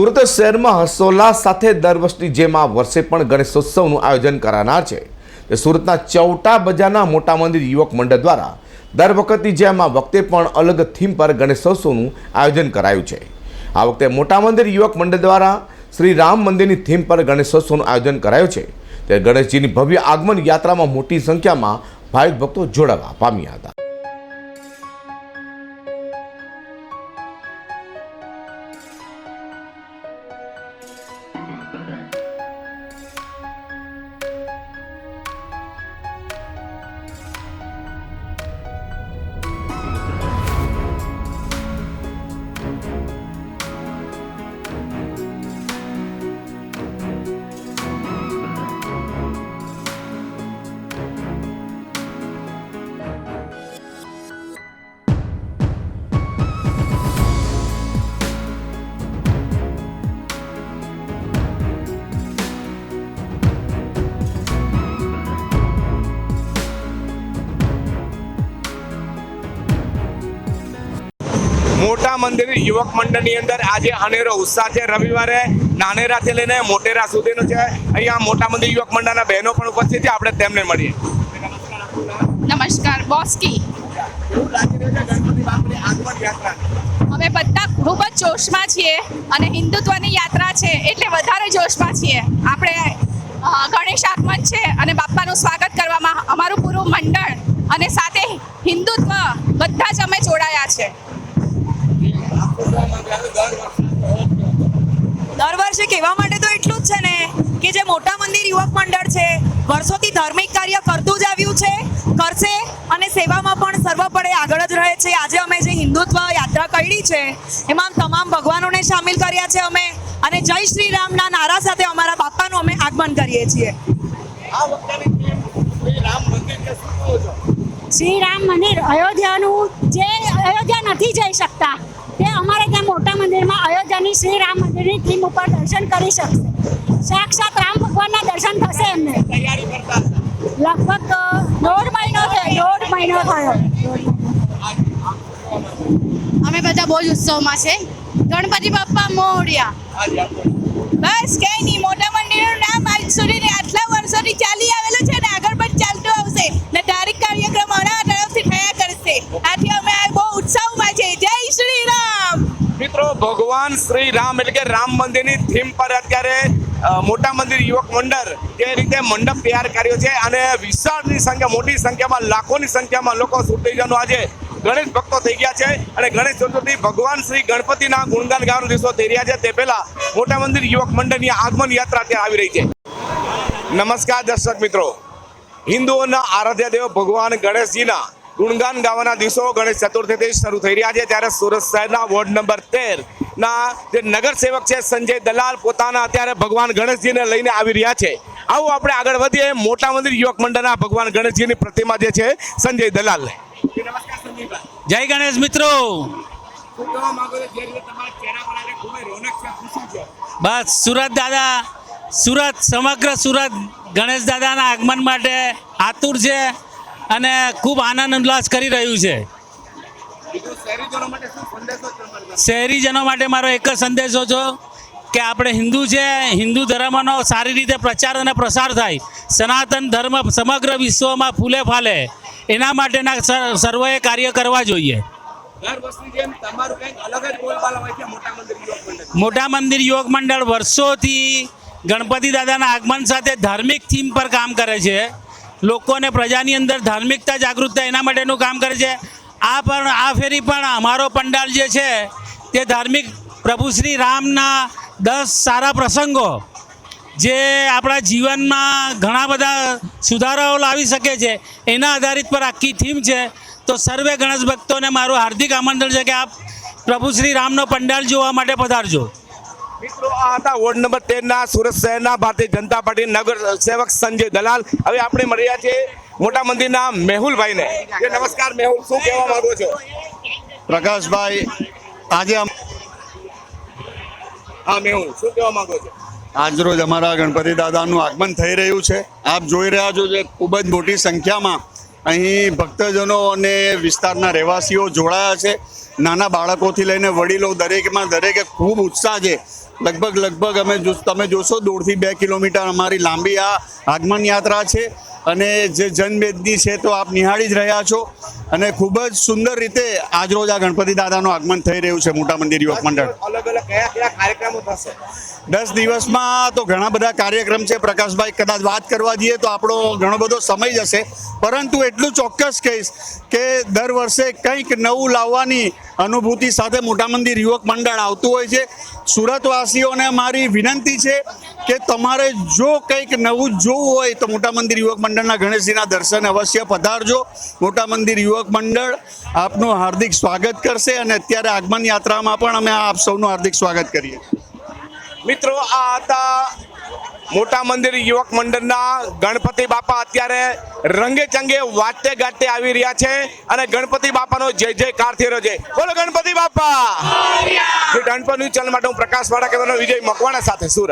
સુરત શહેરમાં હર્ષોલ્લાસ સાથે દર વર્ષની જેમ આ વર્ષે પણ ગણેશોત્સવનું આયોજન કરાનાર છે. તે સુરતના ચૌટા બજારના મોટા મંદિર યુવક મંડળ દ્વારા દર વખતની જેમ આ વખતે પણ અલગ થીમ પર ગણેશોત્સવનું આયોજન કરાયું છે. આ વખતે મોટા મંદિર યુવક મંડળ દ્વારા શ્રી રામ મંદિરની થીમ પર ગણેશોત્સવનું આયોજન કરાયું છે. ત્યારે ગણેશજીની ભવ્ય આગમન યાત્રામાં મોટી સંખ્યામાં ભાવિક ભક્તો જોડાવા પામ્યા હતા. મોટા મંદિર યુવક મંડળની અંદર આજે અનેરો ઉત્સાહ છે. રવિવારે નાનેરાથી લઈને મોટેરા સુધીનો છે. અહીંયા મોટા મંદિર યુવક મંડળના બહેનો પણ ઉપસ્થિત છે. આપણે તેમને મળીએ. નમસ્કાર બોસ્કી અમે બધા ખૂબ જ જોશમાં છીએ અને હિન્દુત્વની યાત્રા છે એટલે વધારે જોશમાં છીએ. આપણે ગણેશ આગમન છે અને બાપ્પાનું સ્વાગત કરવામાં અમારું પૂરું મંડળ અને સાથે હિન્દુત્વ બધા જ અમે જોડાયા છે. દર વર્ષે કહેવા માટે તો એટલું જ છે ને કે જે મોટા મંદિર યુવક મંડળ છે વર્ષોથી ધાર્મિક કાર્ય કરતું જ આવ્યું છે કરશે અને સેવામાં પણ સર્વપડે આગળ જ રહે છે. આજે અમે જે હિન્દુત્વ યાત્રા કરી છે એમાં તમામ ભગવાનોને સામેલ કર્યા છે અમે અને જય શ્રી રામના નારા સાથે અમારા બાપાનું અમે આગમન કરીએ છીએ. શ્રી રામ મંદિર અયોધ્યાનું જે અયોધ્યા નથી જઈ શકતા તે અમારે ત્યાં મોટા મંદિરમાં અયોધ્યાની શ્રી રામ મંદિરની થીમ ઉપર દર્શન કરી શકશે. સાક્ષાત રામ ભગવાનના દર્શન થશે એમને. લગભગ દોઢ મહિનો થયો દોઢ મહિનો થયો. અમે બધા બહુ જ ઉત્સવમાં છે. ગણપતિ બાપ્પા મોડિયા બસ કઈ નહીં મોટા મંદિરનું નામ આજ સુધી આટલા વર્ષોથી ચાલી આવેલું ભગવાન શ્રી રામ એટલે કે રામ મંદિરની થીમ પર અત્યારે મોટા મંદિર યુવક મંડળ તે રીતે મંડપ તૈયાર કર્યો છે અને વિશાળની સંખ્યા, મોટી સંખ્યામાં, લાખોની સંખ્યામાં લોકો સુટીજનો આજે ગણેશ ભક્તો થઈ ગયા છે અને ગણેશ ચતુર્થી ભગવાન શ્રી ગણપતિના ગુણગાન ગાવાનો દિવસો થઈ રહ્યા છે. તે પહેલા મોટા મંદિર યુવક મંડળની આગમન યાત્રા ત્યાં આવી રહી છે. નમસ્કાર દર્શક મિત્રો. હિન્દુઓના આરાધ્ય દેવ ભગવાન ગણેશજીના ગુણગાન ગાવાના દિવસો ગણેશ ચતુર્થીથી શરૂ થઈ રહ્યા છે. ત્યારે સુરત શહેરના વોર્ડ નંબર તેર ના જે નગર સેવક છે સંજય દલાલ પોતાના અત્યારે ભગવાન ગણેશજીને લઈને આવી રહ્યા છે. આવો આપણે આગળ વધીએ. મોટા મંદિર યુવક મંડળના ભગવાન ગણેશજીની પ્રતિમા જે છે સંજય દલાલ. જય ગણેશ મિત્રો. બસ, સુરત દાદા, સુરત, સમગ્ર સુરત ગણેશ દાદાના આગમન માટે આતુર છે. અને ખૂબ આનંદ ઉલ્લાસ કરી રહ્યું છે. શહેરીજનો માટે મારો એક જ સંદેશો છો કે આપણે હિન્દુ છે હિન્દુ ધર્મનો સારી રીતે પ્રચાર અને પ્રસાર થાય. સનાતન ધર્મ સમગ્ર વિશ્વમાં ફૂલે ફાલે. એના માટેના સર- સર્વએ કાર્ય કરવા જોઈએ. મોટા મંદિર યોગ મંડળ વર્ષોથી ગણપતિ દાદાના આગમન સાથે ધાર્મિક થીમ પર કામ કરે છે. લોકોને પ્રજાની અંદર ધાર્મિકતા, જાગૃતતા એના માટેનું કામ કરે છે. આ પણ, આ ફેરી પણ અમારો પંડાલ જે છે, તે ધાર્મિક પ્રભુ શ્રી રામના દસ સારા પ્રસંગો, જે આપણા જીવનમાં ઘણા બધા સુધારાઓ લાવી શકે છે, એના આધારિત પર આખી થીમ છે. તો સર્વે ગણેશ ભક્તોને મારું હાર્દિક આમંત્રણ છે કે આપ પ્રભુ શ્રી રામનો પંડાલ જોવા માટે પધારજો. મિત્રો આ હતા વોર્ડ નંબર તેરના સુરત શહેરના ભારતીય જનતા પાર્ટી નગર સેવક સંજય દલાલ. હવે આપણે મળ્યા છે મોટા મંદિરના મેહુલભાઈને. જે નમસ્કાર મેહુલ શું કહેવા માંગો છો? પ્રકાશભાઈ આજે હા મેહુલ શું કહેવા માંગો છો? આજરોજ અમારા ગણપતિ દાદાનું આગમન થઈ રહ્યું છે. આપ જોઈ રહ્યા છો જે ખૂબ જ મોટી સંખ્યામાં અહીં ભક્તજનો અને વિસ્તારના રહેવાસીઓ જોડાયા છે. નાના બાળકોથી લઈને વડીલો દરેકમાં દરેકે ખૂબ ઉત્સાહ છે. લગભગ લગભગ અમે તમે જોશો દોઢથી બે કિલોમીટર અમારી લાંબી આ આગમન યાત્રા છે અને જે જનમેદની છે તો આપ નિહાળી જ રહ્યા છો. અને ખૂબ જ સુંદર રીતે આજરોજ આ ગણપતિ દાદાનું આગમન થઈ રહ્યું છે મોટા મંદિર યુવક મંડળ. અલગ અલગ કયા કયા કાર્યક્રમો થશે? દસ દિવસમાં તો ઘણા બધા કાર્યક્રમ છે. પ્રકાશભાઈ કદાચ વાત કરવા જઈએ તો આપણો ઘણો બધો સમય જશે. પરંતુ એટલું ચોક્કસ કહીશ કે દર વર્ષે કંઈક નવું લાવવાની અનુભૂતિ સાથે મોટા મંદિર યુવક મંડળ આવતું હોય છે. સુરતવાસીઓને મારી વિનંતી છે કે તમારે જો કંઈક નવું જોવું હોય તો મોટા મંદિર યુવક મંડળના ગણેશજીના દર્શન અવશ્ય પધારજો. મોટા મંદિર યુવક મંડળ આપનું હાર્દિક સ્વાગત કરશે અને અત્યારે આગમન યાત્રામાં પણ અમે આપ સૌનું હાર્દિક સ્વાગત કરીએ. મિત્રો આ હતા મોટા મંદિર યુવક મંડળના ગણપતિ બાપા. અત્યારે રંગે ચંગે વાટે ગાટે આવી રહ્યા છે અને ગણપતિ બાપાનો જય જયકાર થઈ રહ્યો છે. બોલો ગણપતિ બાપા. ગણપતિ ચેનલ માટે હું પ્રકાશ વાળા કેમેરા વિજય મકવાણા સાથે સુરત.